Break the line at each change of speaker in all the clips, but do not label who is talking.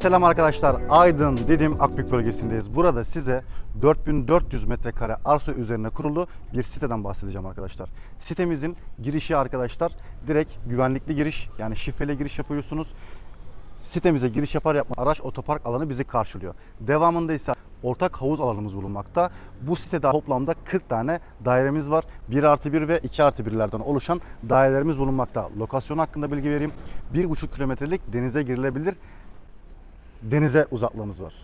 Selam arkadaşlar. Aydın Didim Akbük bölgesindeyiz. Burada size 4400 metrekare arsa üzerine kurulu bir siteden bahsedeceğim arkadaşlar. Sitemizin girişi arkadaşlar direkt güvenlikli giriş yani şifreli giriş yapıyorsunuz. Sitemize giriş yapar yapmaz araç otopark alanı bizi karşılıyor. Devamında ise ortak havuz alanımız bulunmakta. Bu sitede toplamda 40 tane dairemiz var. 1 artı 1 ve 2 artı 1'lerden oluşan dairelerimiz bulunmakta. Lokasyon hakkında bilgi vereyim. 1,5 kilometrelik denize girilebilir denize uzaklığımız var.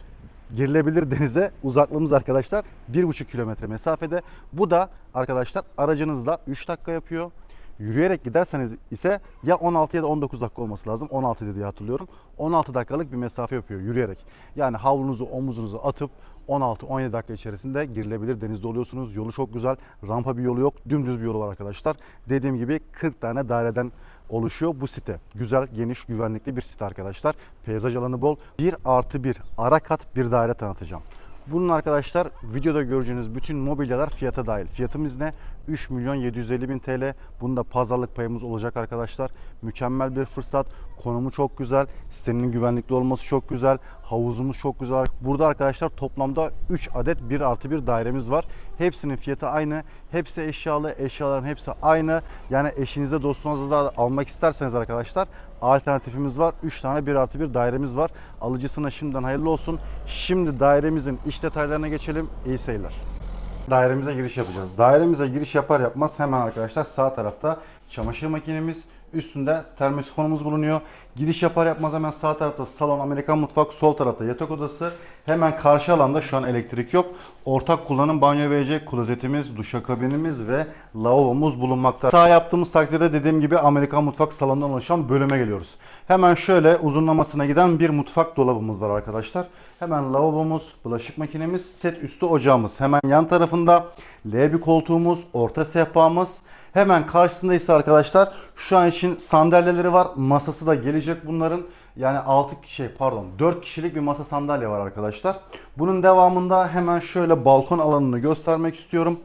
Girilebilir denize uzaklığımız arkadaşlar 1,5 kilometre mesafede. Bu da arkadaşlar aracınızla 3 dakika yapıyor. Yürüyerek giderseniz ise ya 16 ya da 19 dakika olması lazım. 16 diye hatırlıyorum. 16 dakikalık bir mesafe yapıyor yürüyerek. Yani havlunuzu omuzunuzu atıp 16-17 dakika içerisinde girilebilir denizde oluyorsunuz. Yolu çok güzel. Rampa bir yolu yok. Dümdüz bir yolu var arkadaşlar. Dediğim gibi 40 tane daireden oluşuyor bu site. Güzel, geniş, güvenlikli bir site arkadaşlar. Peyzaj alanı bol. 1 artı 1 ara kat bir daire tanıtacağım. Bunun arkadaşlar videoda göreceğiniz bütün mobilyalar fiyata dahil. Fiyatımız ne? 3 milyon 750 bin TL. Bunda pazarlık payımız olacak arkadaşlar. Mükemmel bir fırsat. Konumu çok güzel. Sitenin güvenlikli olması çok güzel. Havuzumuz çok güzel. Burada arkadaşlar toplamda 3 adet 1 artı 1 dairemiz var. Hepsinin fiyatı aynı. Hepsi eşyalı. Eşyaların hepsi aynı. Yani eşinize dostunuza da almak isterseniz arkadaşlar alternatifimiz var. 3 tane 1 artı 1 dairemiz var. Alıcısına şimdiden hayırlı olsun. Şimdi dairemizin iç detaylarına geçelim. İyi seyirler. Dairemize giriş yapacağız. Dairemize giriş yapar yapmaz hemen arkadaşlar sağ tarafta çamaşır makinemiz, üstünde termosifonumuz bulunuyor. Giriş yapar yapmaz hemen sağ tarafta salon, Amerikan mutfak, sol tarafta yatak odası. Hemen karşı alanda şu an elektrik yok. Ortak kullanım banyo ve klozetimiz, duşakabinimiz ve lavabomuz bulunmakta. Sağ yaptığımız takdirde dediğim gibi Amerikan mutfak salonundan oluşan bölüme geliyoruz. Hemen şöyle uzunlamasına giden bir mutfak dolabımız var arkadaşlar. Hemen lavabomuz, bulaşık makinemiz, set üstü ocağımız. Hemen yan tarafında L bir koltuğumuz, orta sehpamız. Hemen karşısında arkadaşlar şu an için sandalyeleri var. Masası da gelecek bunların. Yani 6 şey pardon 4 kişilik bir masa sandalye var arkadaşlar. Bunun devamında hemen şöyle balkon alanını göstermek istiyorum.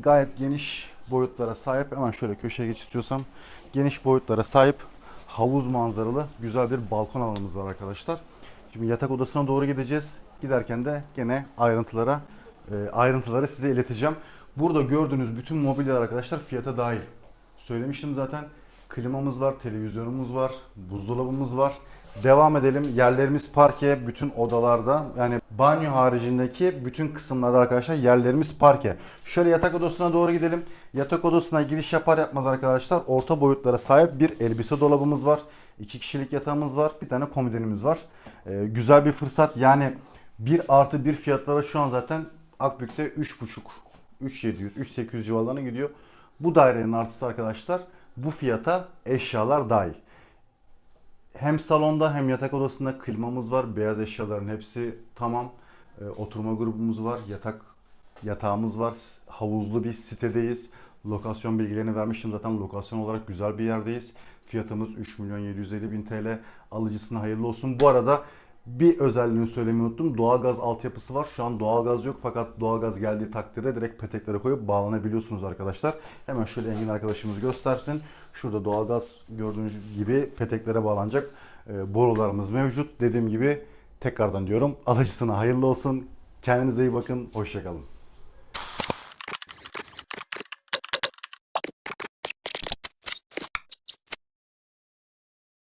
Gayet geniş boyutlara sahip. Hemen şöyle köşeye geç istiyorsam. Geniş boyutlara sahip havuz manzaralı güzel bir balkon alanımız var arkadaşlar. Şimdi yatak odasına doğru gideceğiz. Giderken de gene ayrıntılara e, ayrıntıları size ileteceğim. Burada gördüğünüz bütün mobilyalar arkadaşlar fiyata dahil. Söylemiştim zaten. Klimamız var, televizyonumuz var, buzdolabımız var. Devam edelim. Yerlerimiz parke bütün odalarda. Yani banyo haricindeki bütün kısımlarda arkadaşlar yerlerimiz parke. Şöyle yatak odasına doğru gidelim. Yatak odasına giriş yapar yapmaz arkadaşlar orta boyutlara sahip bir elbise dolabımız var. İki kişilik yatağımız var. Bir tane komodinimiz var. Ee, güzel bir fırsat. Yani 1 artı 1 fiyatlara şu an zaten Akbük'te 3,5 3700, 3800 civarlarına gidiyor. Bu dairenin artısı arkadaşlar bu fiyata eşyalar dahil. Hem salonda hem yatak odasında klimamız var. Beyaz eşyaların hepsi tamam. Ee, oturma grubumuz var. Yatak yatağımız var. Havuzlu bir sitedeyiz. Lokasyon bilgilerini vermiştim zaten. Lokasyon olarak güzel bir yerdeyiz. Fiyatımız 3 milyon 750 bin TL. Alıcısına hayırlı olsun. Bu arada bir özelliğini söylemeyi unuttum. Doğalgaz altyapısı var. Şu an doğalgaz yok fakat doğalgaz geldiği takdirde direkt peteklere koyup bağlanabiliyorsunuz arkadaşlar. Hemen şöyle Engin arkadaşımız göstersin. Şurada doğalgaz gördüğünüz gibi peteklere bağlanacak e, borularımız mevcut. Dediğim gibi tekrardan diyorum alıcısına hayırlı olsun. Kendinize iyi bakın. Hoşçakalın.